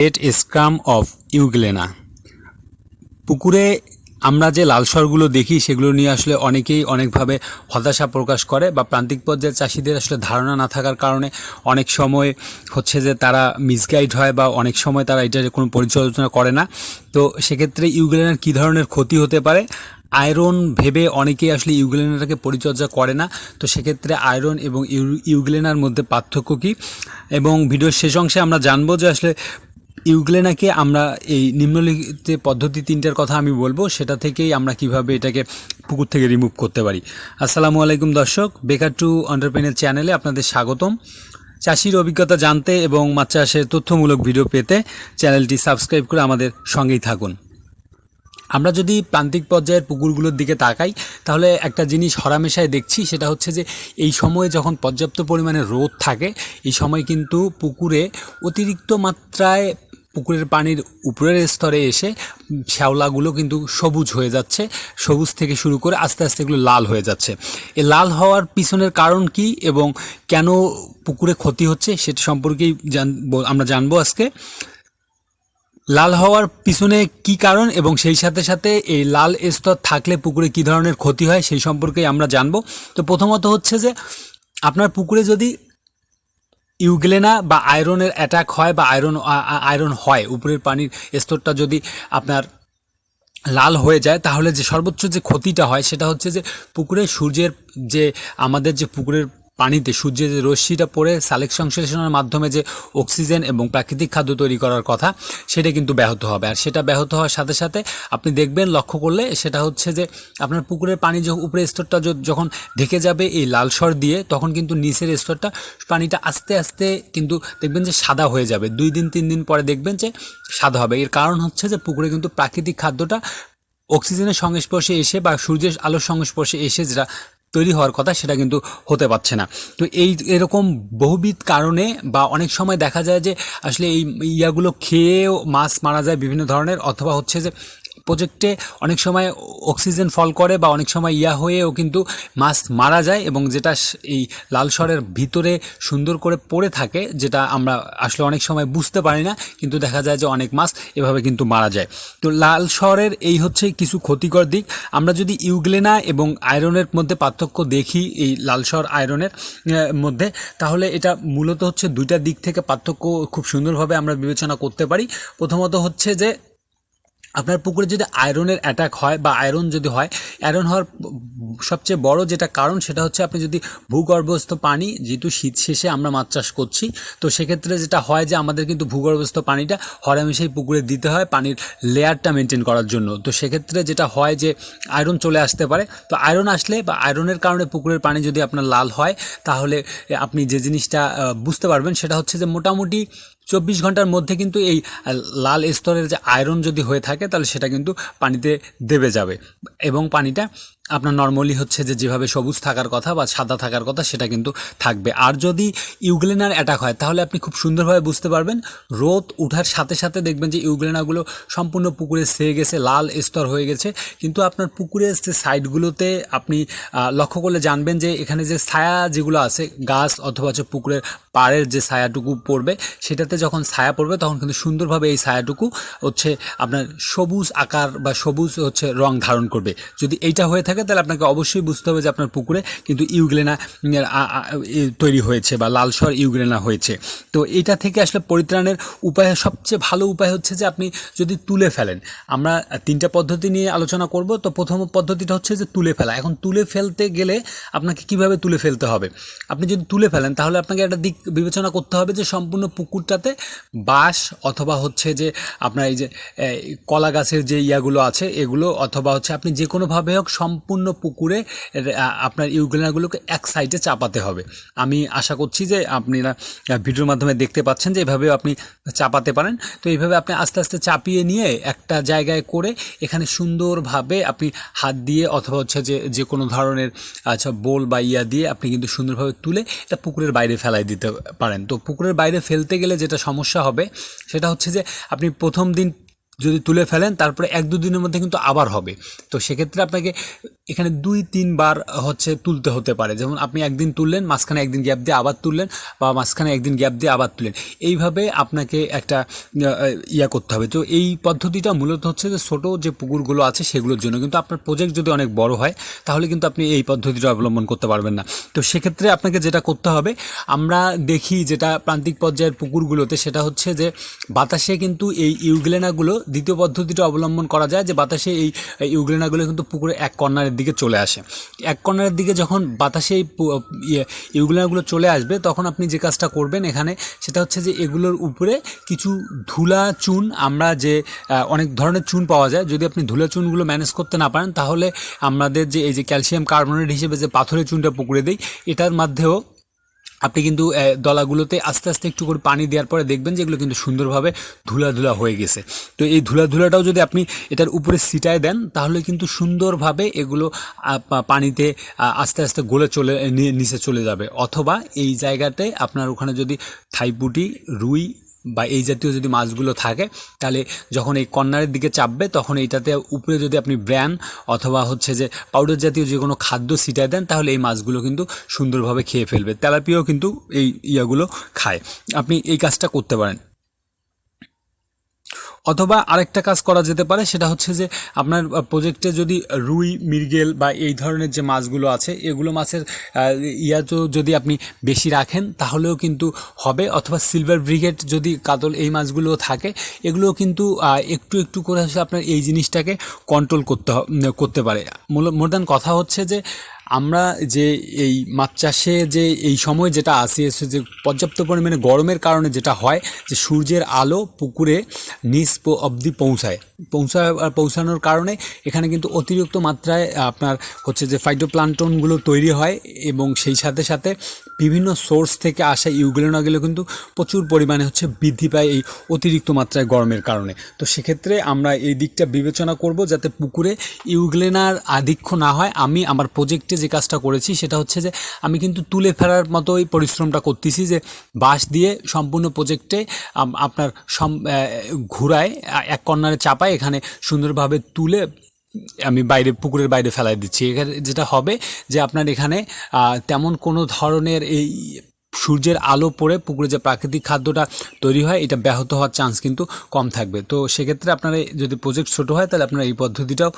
At scrum of euglena পুকুরে আমরা যে লাল সরগুলো দেখি, সেগুলো নিয়ে আসলে অনেকেই অনেকভাবে হতাশা প্রকাশ করে বা প্রান্তিক পর্যায়ের চাষিদের আসলে ধারণা না থাকার কারণে অনেক সময় হচ্ছে যে তারা মিসগাইড হয় বা অনেক সময় তারা এটার কোনো পরিচালনা করে না। তো সেক্ষেত্রে ইউগ্লেনার কী ধরনের ক্ষতি হতে পারে? আয়রন ভেবে অনেকেই আসলে ইউগ্লেনাটাকে পরিচর্যা করে না। তো সেক্ষেত্রে আয়রন এবং ইউ- ইউগ্লেনার মধ্যে পার্থক্য কী? এবং ভিডিওর শেষ অংশে আমরা জানব যে আসলে ইউগ্লেনাকে আমরা এই নিম্নলিখিত পদ্ধতি তিনটার কথা আমি বলব, সেটা থেকেই আমরা কীভাবে এটাকে পুকুর থেকে রিমুভ করতে পারি। আসসালামু আলাইকুম দর্শক বেকার টু অন্টারপ্রেনের চ্যানেলে আপনাদের স্বাগতম। চাষির অভিজ্ঞতা জানতে এবং মাছ চাষের তথ্যমূলক ভিডিও পেতে চ্যানেলটি সাবস্ক্রাইব করে আমাদের সঙ্গেই থাকুন। আমরা যদি প্রান্তিক পর্যায়ের পুকুরগুলোর দিকে তাকাই, তাহলে একটা জিনিস হরামেশায় দেখছি, সেটা হচ্ছে যে এই সময়ে যখন পর্যাপ্ত পরিমাণে রোদ থাকে, এই সময় কিন্তু পুকুরে অতিরিক্ত মাত্রায় পুকুরের পানির উপরের স্তরে এসে শ্যাওলাগুলো কিন্তু সবুজ হয়ে যাচ্ছে, সবুজ থেকে শুরু করে আস্তে আস্তে এগুলো লাল হয়ে যাচ্ছে। এ লাল হওয়ার পিছনের কারণ কি এবং কেন পুকুরে ক্ষতি হচ্ছে সেটা সম্পর্কেই জান আমরা জানব আজকে। লাল হওয়ার পিছনে কি কারণ এবং সেই সাথে সাথে এই লাল স্তর থাকলে পুকুরে কি ধরনের ক্ষতি হয় সেই সম্পর্কে আমরা জানব। তো প্রথমত হচ্ছে যে, আপনার পুকুরে যদি ইউগ্লেনা বা আয়রনের অ্যাটাক হয় বা আয়রন আয়রন হয়, উপরের পানির স্তরটা যদি আপনার লাল হয়ে যায়, তাহলে যে সর্বোচ্চ যে ক্ষতিটা হয় সেটা হচ্ছে যে পুকুরে সূর্যের যে, আমাদের যে পুকুরের পানিতে সূর্যের যে রশ্মিটা পড়ে সালেক সংশ্লেষণের মাধ্যমে যে অক্সিজেন এবং প্রাকৃতিক খাদ্য তৈরি করার কথা, সেটা কিন্তু ব্যাহত হবে। আর সেটা ব্যাহত হওয়ার সাথে সাথে আপনি দেখবেন, লক্ষ্য করলে সেটা হচ্ছে যে আপনার পুকুরের পানি যখন উপরের স্তরটা যখন ঢেকে যাবে এই লাল সর দিয়ে, তখন কিন্তু নিচের স্তরটা পানিটা আস্তে আস্তে কিন্তু দেখবেন যে সাদা হয়ে যাবে। দুই দিন, তিন দিন পরে দেখবেন যে সাদা হবে। এর কারণ হচ্ছে যে পুকুরে কিন্তু প্রাকৃতিক খাদ্যটা অক্সিজেনের সংস্পর্শে এসে বা সূর্যের আলোর সংস্পর্শে এসে যেটা তৈরি হওয়ার কথা সেটা কিন্তু হতে পারছে না। তো এই এরকম বহুবিধ কারণে বা অনেক সময় দেখা যায় যে আসলে এই ইয়াগুলো খেয়েও মাছ মারা যায় বিভিন্ন ধরনের অথবা হচ্ছে যে প্রজেক্টে অনেক সময় অক্সিজেন ফল করে বা অনেক সময় ইয়া হয়েও কিন্তু মাছ মারা যায় এবং যেটা এই লাল স্বরের ভিতরে সুন্দর করে পড়ে থাকে, যেটা আমরা আসলে অনেক সময় বুঝতে পারি না, কিন্তু দেখা যায় যে অনেক মাছ এভাবে কিন্তু মারা যায়। তো লাল স্বরের এই হচ্ছে কিছু ক্ষতিকর দিক। আমরা যদি ইউগ্লেনা এবং আয়রনের মধ্যে পার্থক্য দেখি, এই লাল লালসর আয়রনের মধ্যে, তাহলে এটা মূলত হচ্ছে দুইটা দিক থেকে পার্থক্য খুব সুন্দরভাবে আমরা বিবেচনা করতে পারি। প্রথমত হচ্ছে যে আপনার পুকুরে যদি আয়রনের অ্যাটাক হয় বা আয়রন যদি হয় আয়রন হওয়ার সবচেয়ে বড় যেটা কারণ সেটা হচ্ছে আপনি যদি ভূগর্ভস্থ পানি, যেহেতু শীত শেষে আমরা মাছ চাষ করছি, তো সেক্ষেত্রে যেটা হয় যে আমাদের কিন্তু ভূগর্ভস্থ পানিটা হরামেশাই পুকুরে দিতে হয় পানির লেয়ারটা মেনটেন করার জন্য। তো সেক্ষেত্রে যেটা হয় যে আয়রন চলে আসতে পারে। তো আয়রন আসলে বা আয়রনের কারণে পুকুরের পানি যদি আপনার লাল হয়, তাহলে আপনি যে জিনিসটা বুঝতে পারবেন সেটা হচ্ছে যে মোটামুটি চব্বিশ ঘণ্টার মধ্যে কিন্তু এই লাল স্তরের যে আয়রন যদি হয়ে থাকে, তাহলে সেটা কিন্তু পানিতে দেবে যাবে। এবং পানিটা আপনার নর্মালি হচ্ছে যে যেভাবে সবুজ থাকার কথা বা সাদা থাকার কথা সেটা কিন্তু থাকবে। আর যদি ইউগ্লেনার অ্যাটাক হয়, তাহলে আপনি খুব সুন্দরভাবে বুঝতে পারবেন, রোদ উঠার সাথে সাথে দেখবেন যে ইউগ্লেনাগুলো সম্পূর্ণ পুকুরে সেয়ে গেছে, লাল স্তর হয়ে গেছে। কিন্তু আপনার পুকুরের যে সাইডগুলোতে আপনি লক্ষ্য করলে জানবেন যে এখানে যে ছায়া যেগুলো আছে, গাছ অথবা হচ্ছে পুকুরের পাড়ের যে ছায়াটুকু পড়বে, সেটাতে যখন ছায়া পড়বে তখন কিন্তু সুন্দরভাবে এই ছায়াটুকু হচ্ছে আপনার সবুজ আকার বা সবুজ হচ্ছে রং ধারণ করবে। যদি এইটা হয়ে থাকে তাহলে আপনাকে অবশ্যই বুঝতে হবে যে আপনার পুকুরে কিন্তু ইউগ্লেনা তৈরি হয়েছে বা লালসর ইউগ্লেনা হয়েছে। তো এটা থেকে আসলে পরিত্রাণের উপায়, সবচেয়ে ভালো উপায় হচ্ছে যে আপনি যদি তুলে ফেলেন। আমরা তিনটা পদ্ধতি নিয়ে আলোচনা করব। তো প্রথম পদ্ধতিটা হচ্ছে যে তুলে ফেলা। এখন তুলে ফেলতে গেলে আপনাকে কীভাবে তুলে ফেলতে হবে? আপনি যদি তুলে ফেলেন, তাহলে আপনাকে একটা দিক বিবেচনা করতে হবে যে সম্পূর্ণ পুকুরটাতে বাঁশ অথবা হচ্ছে যে আপনার এই যে কলা গাছের যে ইয়াগুলো আছে, এগুলো অথবা হচ্ছে আপনি যে কোনোভাবে হোক, সম্পূর্ণ পুকুরে আপনার ইউগ্লেনাগুলোকে এক সাইডে চাপাতে হবে। আমি আশা করছি যে আপনারা ভিডিওর মাধ্যমে দেখতে পাচ্ছেন যে এভাবে আপনি চাপাতে পারেন। তো এইভাবে আপনি আস্তে আস্তে চাপিয়ে নিয়ে একটা জায়গায় করে এখানে সুন্দরভাবে আপনি হাত দিয়ে অথবা হচ্ছে যে যে কোনো ধরনের আচ্ছা বোল বা ইয়া দিয়ে আপনি কিন্তু সুন্দরভাবে তুলে এটা পুকুরের বাইরে ফেলাই দিতে পারেন। তো পুকুরের বাইরে ফেলতে গেলে যেটা সমস্যা হবে, সেটা হচ্ছে যে আপনি প্রথম দিন যদি তুলে ফেলেন, তারপরে এক দু দিনের মধ্যে কিন্তু আবার হবে। তো সেক্ষেত্রে আপনাকে এখানে দুই, তিনবার হচ্ছে তুলতে হতে পারে। যেমন আপনি একদিন তুললেন, মাঝখানে একদিন গ্যাপ দিয়ে আবার তুললেন বা মাঝখানে একদিন গ্যাপ দিয়ে আবার তুলেন। এইভাবে আপনাকে একটা ইয়া করতে হবে। তো এই পদ্ধতিটা মূলত হচ্ছে যে ছোটো যে পুকুরগুলো আছে সেগুলোর জন্য। কিন্তু আপনার প্রজেক্ট যদি অনেক বড় হয়, তাহলে কিন্তু আপনি এই পদ্ধতিটা অবলম্বন করতে পারবেন না। তো সেক্ষেত্রে আপনাকে যেটা করতে হবে, আমরা দেখি যেটা প্রান্তিক পর্যায়ের পুকুরগুলোতে, সেটা হচ্ছে যে বাতাসে কিন্তু এই ইউগ্লেনাগুলো দ্বিতীয় পদ্ধতিটা অবলম্বন করা যায় যে বাতাসে এই ইউগ্লেনাগুলো কিন্তু পুকুরে এক কর্নারের দিকে চলে আসে। এক কর্নারের দিকে যখন বাতাসে এই পু- ইয়ে চলে আসবে, তখন আপনি যে কাজটা করবেন এখানে সেটা হচ্ছে যে এগুলোর উপরে কিছু ধুলা চুন, আমরা যে অনেক ধরনের চুন পাওয়া যায়, যদি আপনি ধুলা চুনগুলো ম্যানেজ করতে না পারেন, তাহলে আমাদের যে, এই যে ক্যালসিয়াম কার্বনেট হিসেবে যে পাথরের চুনটা পুকুরে দিই, এটার মধ্যেও আপনি কিন্তু দলাগুলোতে আস্তে আস্তে একটু করে পানি দেওয়ার পরে দেখবেন যে এগুলো কিন্তু সুন্দরভাবে ধুলাধুলা ধুলা হয়ে গেছে। তো এই ধুলাধুলাটাও যদি আপনি এটার উপরে সিটায় দেন, তাহলে কিন্তু সুন্দরভাবে এগুলো পানিতে আস্তে আস্তে গলে চলে নিচে চলে যাবে। অথবা এই জায়গাতে আপনার ওখানে যদি থাইপুটি রুই বা এই জাতীয় যদি মাছগুলো থাকে, তাহলে যখন এই কর্নারের দিকে চাপবে, তখন এইটাতে উপরে যদি আপনি ব্র্যান অথবা হচ্ছে যে পাউডার জাতীয় যে কোনো খাদ্য ছিটায় দেন, তাহলে এই মাছগুলো কিন্তু সুন্দরভাবে খেয়ে ফেলবে। তেলাপিয়াও কিন্তু এই ইয়াগুলো খায়। আপনি এই কাজটা করতে পারেন। অথবা আরেকটা কাজ করা যেতে পারে, সেটা হচ্ছে যে আপনার প্রজেক্টে যদি রুই, মৃগেল বা এই ধরনের যে মাছগুলো আছে, এগুলো মাছের ইয়া তো যদি আপনি বেশি রাখেন, তাহলেও কিন্তু হবে। অথবা সিলভার ব্রিগেড যদি কাতল এই মাছগুলো থাকে এগুলো কিন্তু একটু একটু করে হচ্ছে আপনার এই জিনিসটাকে কন্ট্রোল করতে করতে পারে। মোর দেন কথা হচ্ছে যে আমরা যে এই মাছ চাষে যে এই সময় যেটা আসে এসে যে পর্যাপ্ত পরিমাণে গরমের কারণে যেটা হয়, যে সূর্যের আলো পুকুরে নিচ অবধি পৌঁছায়। পৌঁছা, পৌঁছানোর কারণে এখানে কিন্তু অতিরিক্ত মাত্রায় আপনার হচ্ছে যে ফাইটোপ্লান্টনগুলো তৈরি হয় এবং সেই সাথে সাথে বিভিন্ন সোর্স থেকে আসা ইউগ্লেনাগুলো কিন্তু প্রচুর পরিমাণে হচ্ছে বৃদ্ধি পায় এই অতিরিক্ত মাত্রায় গরমের কারণে। তো সেক্ষেত্রে আমরা এই দিকটা বিবেচনা করব যাতে পুকুরে ইউগ্লেনার আধিক্য না হয়। আমি আমার প্রজেক্টে যে কাজটা করেছি সেটা হচ্ছে যে আমি কিন্তু তুলে ফেলার মতোই পরিশ্রমটা করতেছি যে বাঁশ দিয়ে সম্পূর্ণ প্রজেক্টে আপনার সম ঘুরায় এক কর্নারে চাপায় এখানে সুন্দরভাবে তুলে আমি বাইরে, পুকুরের বাইরে ফেলাই দিচ্ছি। এখানে যেটা হবে যে আপনার এখানে তেমন কোনো ধরনের এই সূর্যের আলো পড়ে পুকুরে যে প্রাকৃতিক খাদ্যটা তৈরি হয়, এটা ব্যাহত হওয়ার চান্স কিন্তু কম থাকবে। তো সেক্ষেত্রে আপনারা যদি প্রজেক্ট ছোটো হয়, তাহলে আপনারা এই পদ্ধতিটাও